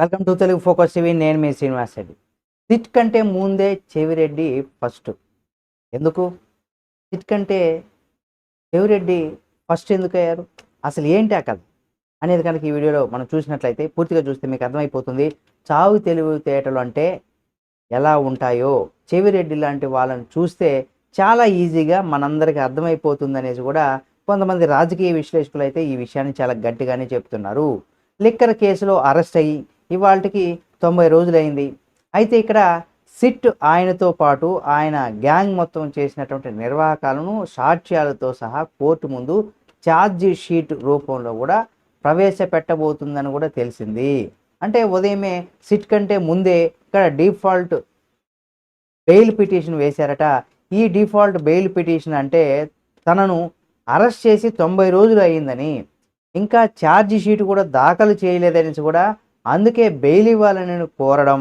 Welcome to Telugu focus TV. నేను మీ Srinivas Reddy. SIT కంటే ముందే చెవిరెడ్డి ఫస్ట్. ఎందుకు? సిట్ కంటే చెవిరెడ్డి ఫస్ట్ ఎందుకు అయ్యారు? అసలు ఏంటి ఆ కథ? అనేది కనుక ఈ వీడియోలో మనం చూసినట్లయితే పూర్తిగా చూస్తే మీకు అర్థమైపోతుంది. చావు తెలుగు తేటలు అంటే ఎలా ఉంటాయో? చెవిరెడ్డి లాంటి వాళ్ళని చూస్తే చాలా ఈజీగా మనందరికీ అర్థమైపోతుంది అనేసి కూడా కొంతమంది రాజకీయ విశ్లేషకులు అయితే ఈ విషయాన్ని చాలా గట్టిగానే చెప్తున్నారు. లిక్కర్ కేసులో అరెస్ట్ అయ్యి ఇవాళకి తొంభై రోజులైంది. అయితే ఇక్కడ సిట్ ఆయనతో పాటు ఆయన గ్యాంగ్ మొత్తం చేసినటువంటి నిర్వాహకాలను సాక్ష్యాలతో సహా కోర్టు ముందు ఛార్జీ షీట్ రూపంలో కూడా ప్రవేశపెట్టబోతుందని కూడా తెలిసింది. అంటే ఉదయమే సిట్ కంటే ముందే ఇక్కడ డిఫాల్ట్ బెయిల్ పిటిషన్ వేశారట. ఈ డిఫాల్ట్ బెయిల్ పిటిషన్ అంటే తనను అరెస్ట్ చేసి తొంభై రోజులు అయ్యిందని. ఇంకా ఛార్జ్ షీట్ కూడా దాఖలు చేయలేదని కూడా అందుకే బెయిల్ ఇవ్వాలని కోరడం.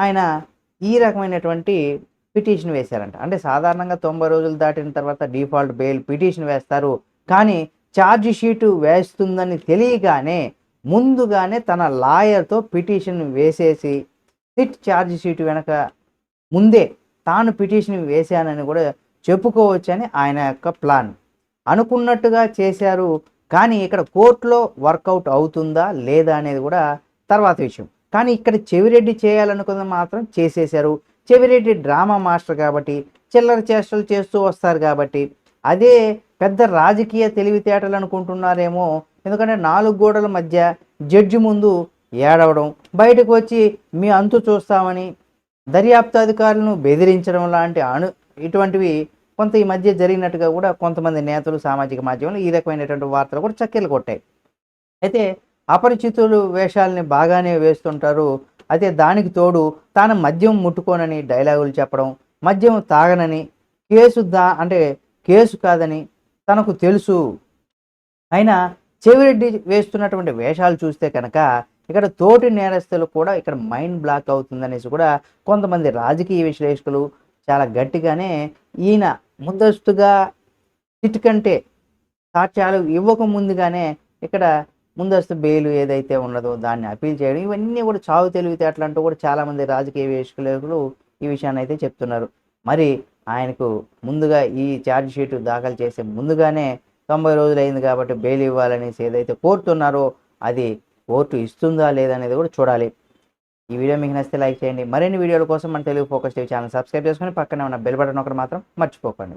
ఆయన ఈ రకమైనటువంటి పిటిషన్ వేశారంట. అంటే సాధారణంగా తొంభై రోజులు దాటిన తర్వాత డిఫాల్ట్ బెయిల్ పిటిషన్ వేస్తారు. కానీ ఛార్జ్ షీటు వేస్తుందని తెలియగానే ముందుగానే తన లాయర్తో పిటిషన్ వేసేసి సిట్ ఛార్జ్ షీట్ వెనక ముందే తాను పిటిషన్ వేశానని కూడా చెప్పుకోవచ్చని ఆయన యొక్క ప్లాన్. అనుకున్నట్టుగా చేశారు. కానీ ఇక్కడ కోర్టులో వర్కౌట్ అవుతుందా లేదా అనేది కూడా తర్వాత విషయం. కానీ ఇక్కడ చెవిరెడ్డి చేయాలనుకున్న మాత్రం చేసేశారు. చెవిరెడ్డి డ్రామా మాస్టర్ కాబట్టి చిల్లర చేష్టలు చేస్తూ వస్తారు కాబట్టి అదే పెద్ద రాజకీయ తెలివితేటలు అనుకుంటున్నారేమో. ఎందుకంటే నాలుగు గోడల మధ్య జడ్జి ముందు ఏడవడం బయటకు వచ్చి మీ అంతు చూస్తామని దర్యాప్తు అధికారులను బెదిరించడం లాంటి అను ఇటువంటివి కొంత ఈ మధ్య జరిగినట్టుగా కూడా కొంతమంది నేతలు సామాజిక మాధ్యమంలో ఈ రకమైనటువంటి వార్తలు కూడా చక్కెలు కొట్టాయి. అయితే అపరిచితులు వేషాలని బాగానే వేస్తుంటారు. అయితే దానికి తోడు తాను మద్యం ముట్టుకోనని డైలాగులు చెప్పడం మద్యం తాగనని కేసు దా అంటే కేసు కాదని తనకు తెలుసు. అయినా చెవిరెడ్డి వేస్తున్నటువంటి వేషాలు చూస్తే కనుక ఇక్కడ తోటి నేరస్తులు కూడా ఇక్కడ మైండ్ బ్లాక్ అవుతుందనేసి కూడా కొంతమంది రాజకీయ విశ్లేషకులు చాలా గట్టిగానే ఈయన ముందస్తుగా సిట్ కంటే సాక్ష్యాలు ఇవ్వక ముందుగానే ఇక్కడ ముందస్తు బెయిలు ఏదైతే ఉన్నదో దాన్ని అప్పీల్ చేయడం ఇవన్నీ కూడా చావు తెలివితేటలు అంటూ కూడా చాలామంది రాజకీయ విశ్లేషకులు ఈ విషయాన్ని అయితే చెప్తున్నారు. మరి ఆయనకు ముందుగా ఈ ఛార్జ్ షీట్ దాఖలు చేసే ముందుగానే తొంభై రోజులు అయింది కాబట్టి బెయిల్ ఇవ్వాలనేసి ఏదైతే కోరుతున్నారో అది కోర్టు ఇస్తుందా లేదా అనేది కూడా చూడాలి. ఈ వీడియో మీకు నచ్చితే లైక్ చేయండి. మరిన్ని వీడియోల కోసం మన Telugu focus TV channel subscribe చేసుకొని పక్కనే ఉన్న బెల్ బటన్ ఒకటి మాత్రం మర్చిపోకండి.